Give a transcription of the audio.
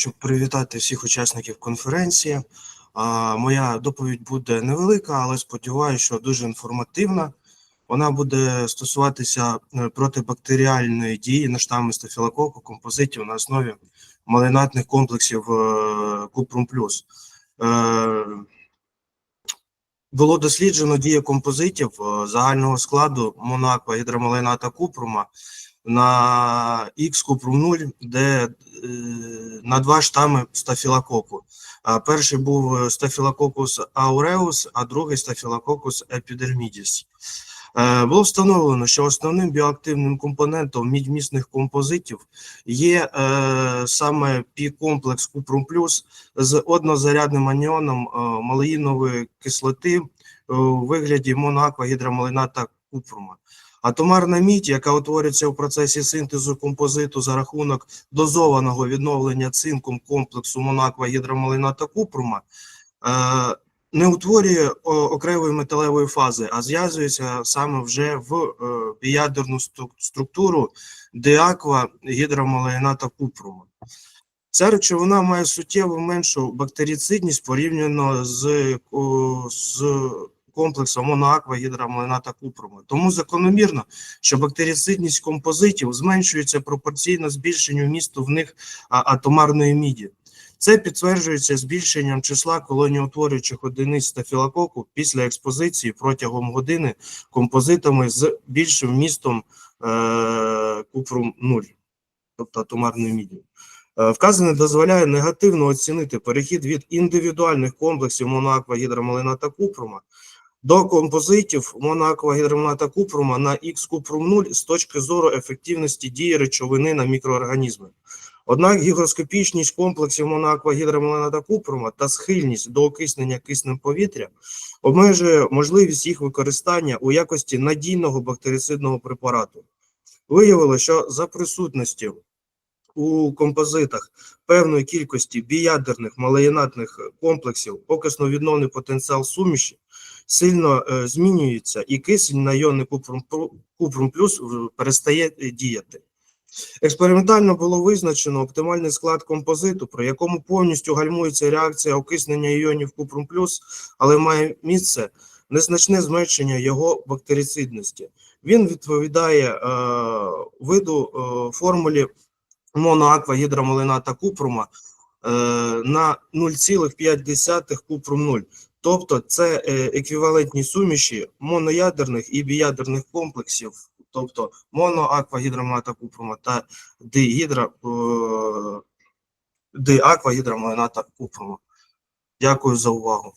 Щоб привітати всіх учасників конференції. Моя доповідь буде невелика, але сподіваюся, що дуже інформативна. Вона буде стосуватися е, протибактеріальної дії на штами стафілококу композитів на основі малинатних комплексів е, Купрум Плюс. Е, Було досліджено дію композитів е, загального складу монаква гідромалината купрума на X купрум 0, де е, на два штами стафілококу. Перший був стафілококус ауреус, а другий стафілококус епідермідіс. Е, Було встановлено, що основним біоактивним компонентом мідьмісних композитів є е, саме пі-комплекс купрум плюс з однозарядним аніоном е, малеїнової кислоти у вигляді моноаквагідромалината купрума. Атомарна мідь, яка утворюється в процесі синтезу композиту за рахунок дозованого відновлення цинком комплексу моноаквагідромалината купрума, е, не утворює окремої металевої фази, а зв'язується саме вже в е, біядерну стру- структуру диаква гідромалината купрума. Ця речовина має суттєво меншу бактерицидність порівняно з, з комплексом моноаква гідромалината купрума. Тому закономірно, що бактерицидність композитів зменшується пропорційно збільшенню вмісту в них атомарної міді. Це підтверджується збільшенням числа колоніутворюючих одиниць стафілококу після експозиції протягом години композитами з більшим вмістом е, купрум 0, тобто атомарної міді. Е, Вказане дозволяє негативно оцінити перехід від індивідуальних комплексів моноаква гідромалината купрума до композитів моноаква гідромалината купрума на Х купрум 0 з точки зору ефективності дії речовини на мікроорганізми. Однак гігроскопічність комплексів моноаква гідромалината купрума та схильність до окиснення киснем повітря обмежує можливість їх використання у якості надійного бактерицидного препарату. Виявилося, що за присутності у композитах певної кількості біядерних малоєнатних комплексів окисно-відновний потенціал суміші сильно е, змінюється, і кисень на іони купрум, купрум плюс е, перестає діяти. Експериментально було визначено оптимальний склад композиту, при якому повністю гальмується реакція окиснення іонів купрум але має місце незначне зменшення його бактерицидності. Він відповідає е, виду е, формулі моноаква гідромалината купрума е, на 0,5 купрум 0. Тобто це е, еквівалентні суміші моноядерних і біядерних комплексів, тобто моноаквагідромалината купрума та дигідра, е, диаквагідромалината купрума. Дякую за увагу.